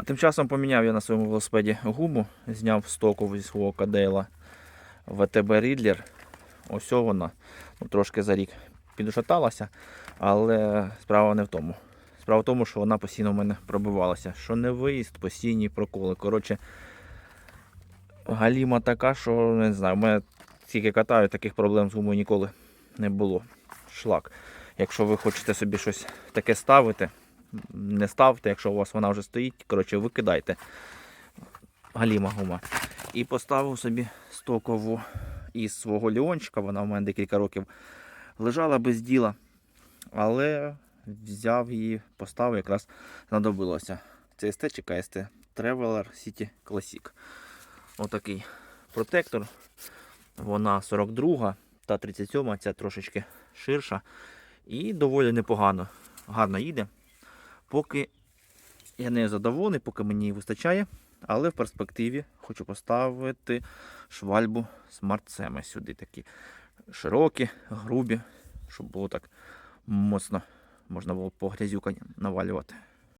А тим часом поміняв я на своєму велосипеді гуму, зняв стоку зі свого кадейла ВТБ Рідлер. Ось вона. Ну, трошки за рік підшаталася, але справа не в тому. Справа в тому, що вона постійно в мене пробивалася. Що не виїзд, постійні проколи. Коротше, галіма така, що не знаю, в мене тільки катаю, таких проблем з гумою ніколи не було. Шлак. Якщо ви хочете собі щось таке ставити, не ставте, якщо у вас вона вже стоїть, коротше, викидайте. Галіма гума. І поставив собі стокову із свого ліончика. Вона в мене декілька років лежала без діла. Але взяв її, поставив, якраз знадобилося. Це СТ чи КСТ Traveler City Classic. Отакий протектор. Вона 42 та 37, ця трошечки ширша. І доволі непогано, гарно їде. Поки я не задоволений, поки мені вистачає. Але в перспективі хочу поставити швальбу Semi сюди. Такі широкі, грубі, щоб було так моцно можна було по грязюка навалювати.